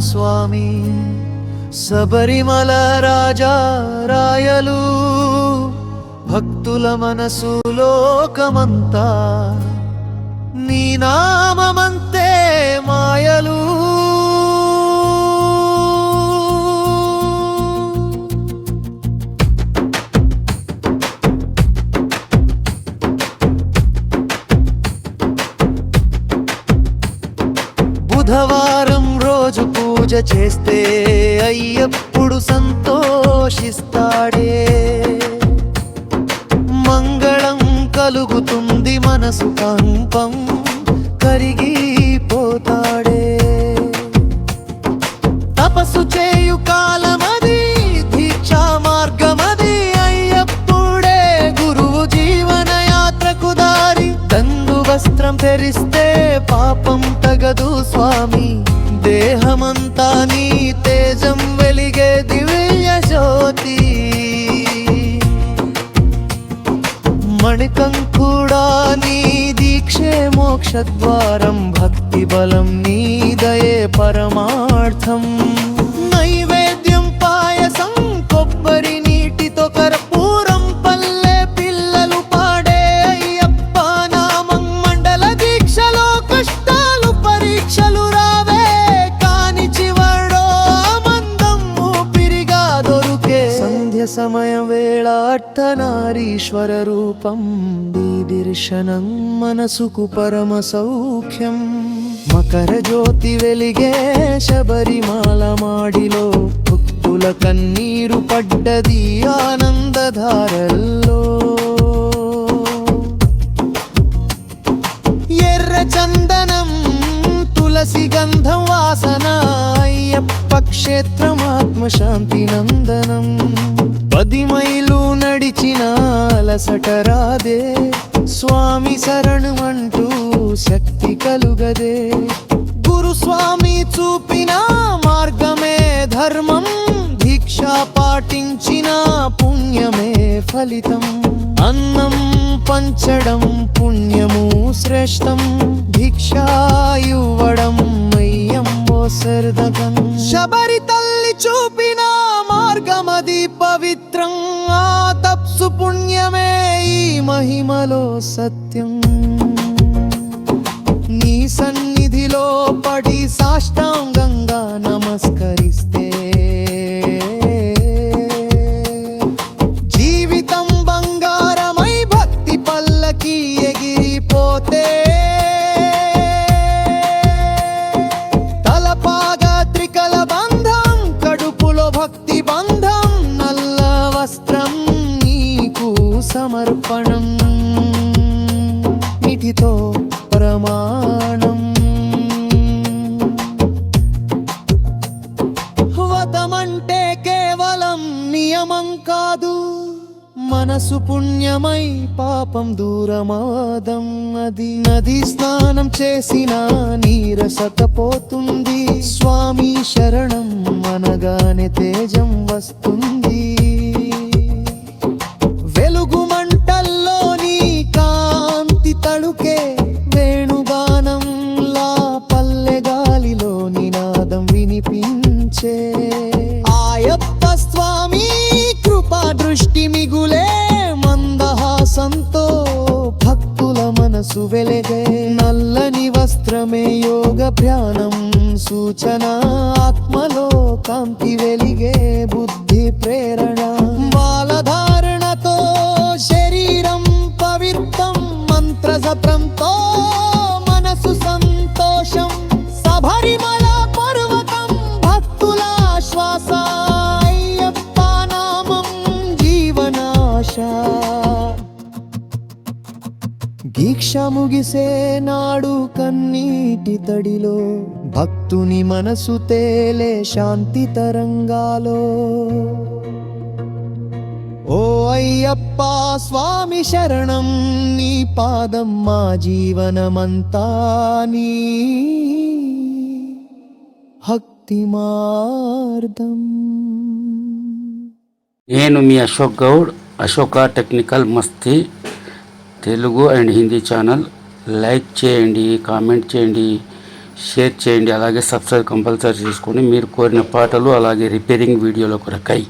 స్వామి శబరిమల రాజా రాయలు భక్తుల మనసు లోకమంతా నీ నామమంతే మాయలు. బుధవారం రోజు పూజ చేస్తే అయ్యప్పుడు సంతోషిస్తాడే. మంగళం కలుగుతుంది మనసు కంపం కరిగిపోతాడే. తపస్సు చేయు కాలమది దీక్షా మార్గమది అయ్యప్పుడే గురువు జీవన యాత్రకు దారి. తందు వస్త్రం తెరిస్తే పాపం వెలగదు స్వామి. దేహమంతా నీ తేజం వెలిగే దివ్య జ్యోతి. మణికం కూడా నీ దీక్షే మోక్షద్వారం భక్తి బలం నీ దయే పరమార్థం. వేళాట్టనారీశ్వర రూపం దీదర్శనం మనసుకు పరమ సౌఖ్యం మకర జ్యోతి వెలిగే శబరిమాల మాడిలో భక్తుల కన్నీరు పడ్డది ఆనందధారల్లో. ఎర్ర చందనం తులసి గంధం వాసన అయ్యప్ప క్షేత్రం ఆత్మశాంతి నందనం. పది మైలు నడిచిన అలసట రాదే. స్వామి శరణు అంటూ శక్తి కలుగదే. గురుస్వామి చూపిన మార్గమే ధర్మం. దీక్ష పాటించిన పుణ్యమే ఫలితం. అన్నం పంచడం పుణ్యము శ్రేష్టం. భిక్షా ఇవ్వడం మయ్యమ్మో సర్దకం శబరి తల్లి చూపి మహిమలో సత్యం. నీ సన్నిధిలో పడి సాష్టాంగంగా ప్రమాణం. వతమంటే కేవలం నియమం కాదు మనసు పుణ్యమై పాపం దూరమాదం అది. నది స్నానం చేసిన నీరసత పోతుంది స్వామి శరణం అనగానే తేజం వస్తుంది. మనసు వెలగే. నల్లని వస్త్రమే యోగ ప్రాణం సూచన ఆత్మలో కాంతి వెలిగే బుద్ధి ప్రేరణ. బాలధారణ దీక్ష ముగిసే నాడు కన్నీటి తడిలో భక్తుని మనసు తేలే శాంతి తరంగాలో. ఓ అయ్యప్ప స్వామి శరణం నీ పాదం మా జీవనమంతా నీ భక్తి మార్గం నేను మీ Ashok Goud Ashoka technical Masti Telugu and Hindi channel. Like చేయండి కామెంట్ చేయండి షేర్ చేయండి అలాగే సబ్స్క్రైబ్ కంపల్సరీ చేసుకోండి మీరు కోరిన పాటలు అలాగే రిపేరింగ్ వీడియోల కొరకై